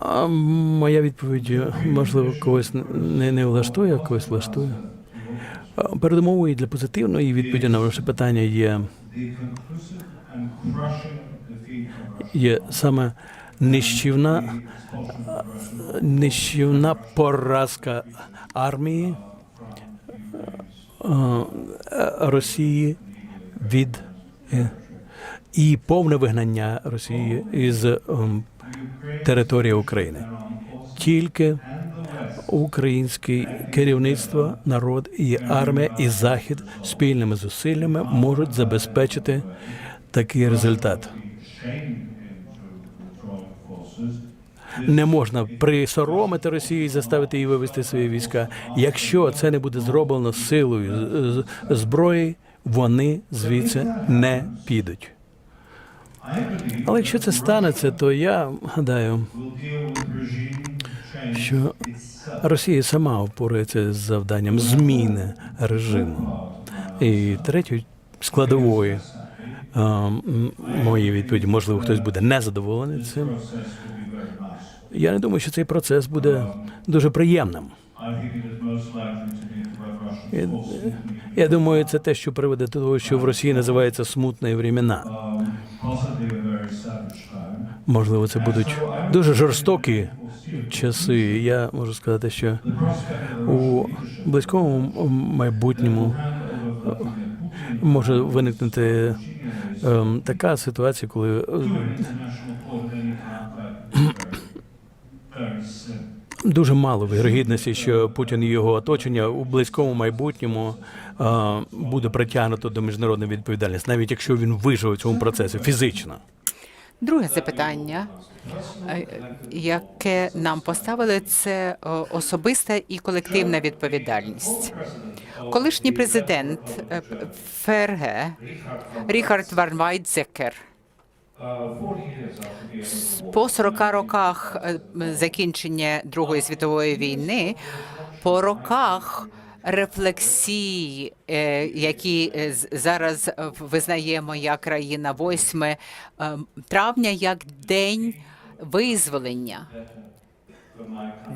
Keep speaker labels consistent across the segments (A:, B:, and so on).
A: А моя відповідь, можливо, когось не, не влаштує, а когось влаштує. Передумовою для позитивної відповіді на ваше питання є, є саме нищівна, нищівна поразка армії е, Росії від е, і повне вигнання Росії із ем, території України. Тільки українське керівництво, народ і армія і захід спільними зусиллями можуть забезпечити такий результат. Не можна присоромити Росію і заставити її вивести свої війська. Якщо це не буде зроблено силою зброї, вони звідси не підуть. Але якщо це станеться, то я гадаю, що Росія сама впорається з завданням зміни режиму. І третьою складовою моєї відповіді, можливо, хтось буде незадоволений цим. Я не думаю, що цей процес буде дуже приємним. Я, я думаю, це те, що приведе до того, що в Росії називається смутні времена. Можливо, це будуть дуже жорстокі часи. Я можу сказати, що у близькому майбутньому може виникнути ем, така ситуація, коли дуже мало вірогідності, що Путін і його оточення у близькому майбутньому е, буде притягнуто до міжнародної відповідальності, навіть якщо він виживе в цьому процесі фізично.
B: Друге запитання, е, яке нам поставили, це е, особиста і колективна відповідальність. Колишній президент е, ФРГ Ріхард Ван Вайдзекер по 40 роках е, закінчення Другої світової війни, по роках рефлексії, е, які е, зараз е, визнає моя країна 8 е, травня як день визволення.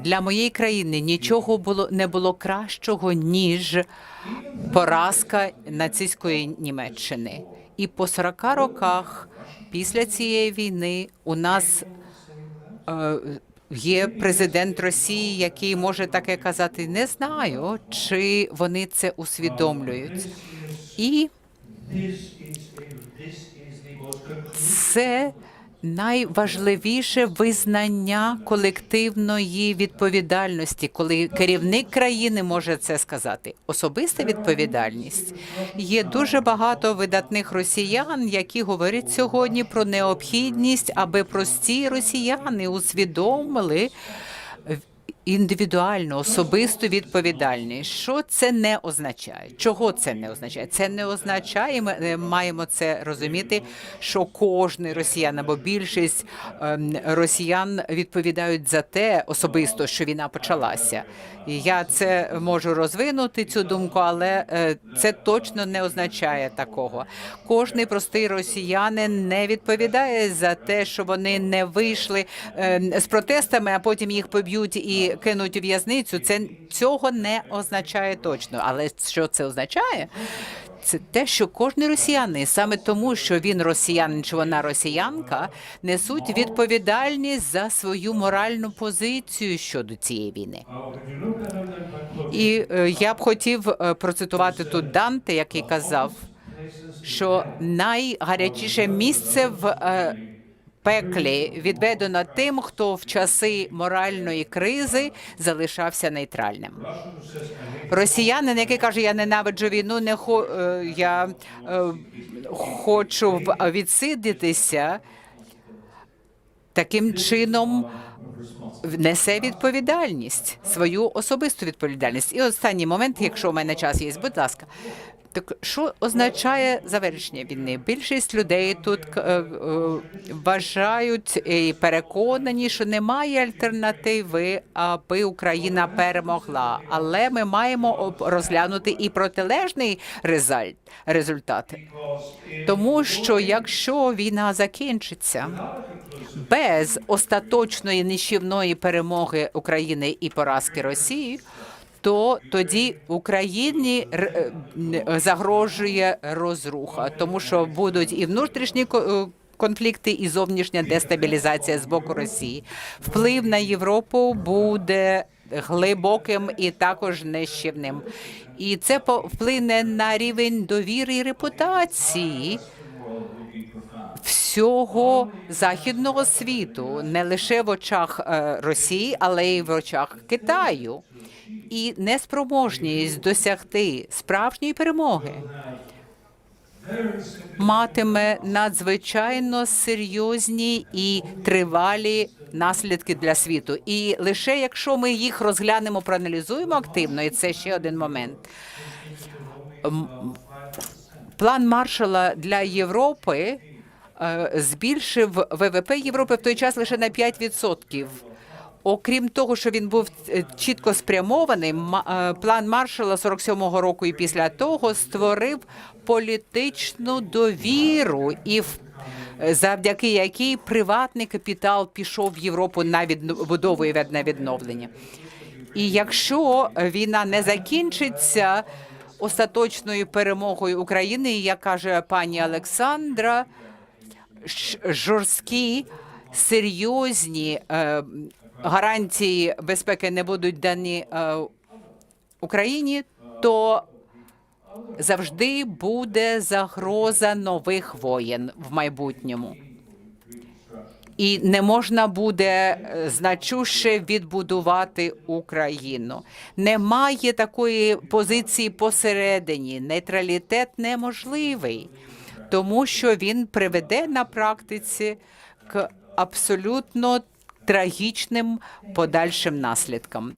B: Для моєї країни нічого було не було кращого ніж поразка нацистської Німеччини. І по 40 роках після цієї війни у нас е, є президент Росії, який може таке казати. Не знаю, чи вони це усвідомлюють. І це найважливіше визнання колективної відповідальності, коли керівник країни може це сказати. Особиста відповідальність є дуже багато видатних росіян, які говорять сьогодні про необхідність, аби прості росіяни усвідомили індивідуальну особисту відповідальність. Що це не означає? Чого це не означає? Це не означає. Ми е, маємо це розуміти, що кожний росіян або більшість ем, росіян відповідають за те особисто, що війна почалася. Я це можу розвинути цю думку, але е, це точно не означає такого. Кожний простий росіянин не відповідає за те, що вони не вийшли е, з протестами, а потім їх поб'ють і кинуть у в'язницю. Це цього не означає точно. Але що це означає? Це те, що кожен росіянин, саме тому, що він росіянин чи вона росіянка, несуть відповідальність за свою моральну позицію щодо цієї війни. І е, я б хотів е, процитувати тут Данте, який казав, що найгарячіше місце в е, пеклі відведено тим, хто в часи моральної кризи залишався нейтральним. Росіянин, який каже, я ненавиджу війну, не хо е, я е, хочу відсидітися. Таким чином несе відповідальність, свою особисту відповідальність. І останній момент, якщо у мене час є, будь ласка. Так що означає завершення війни? Більшість людей тут е, е, вважають і переконані, що немає альтернативи, аби Україна перемогла. Але ми маємо розглянути і протилежний результат. Тому що якщо війна закінчиться без остаточної нищівної перемоги України і поразки Росії, то тоді Україні р- е, загрожує розруха, тому що будуть і внутрішні е, конфлікти, і зовнішня дестабілізація з боку Росії. Вплив на Європу буде глибоким і також нищівним. І це вплине на рівень довіри і репутації всього західного світу, не лише в очах е, Росії, але й в очах Китаю. І неспроможність досягти справжньої перемоги матиме надзвичайно серйозні і тривалі наслідки для світу. І лише якщо ми їх розглянемо, проаналізуємо активно, і це ще один момент. План Маршала для Європи е, збільшив ВВП Європи в той час лише на 5%. Окрім того, що він був е, чітко спрямований, е, план Маршала 47-го року і після того створив політичну довіру і в завдяки якій приватний капітал пішов в Європу на відбудову і на відновлення. І якщо війна не закінчиться остаточною перемогою України, як каже пані Олександра, жорсткі серйозні е, гарантії безпеки не будуть дані е, Україні, то завжди буде загроза нових воєн в майбутньому. І не можна буде е, значуще відбудувати Україну. Немає такої позиції посередині. Нейтралітет неможливий, тому що він приведе на практиці к абсолютно трагічним подальшим наслідкам.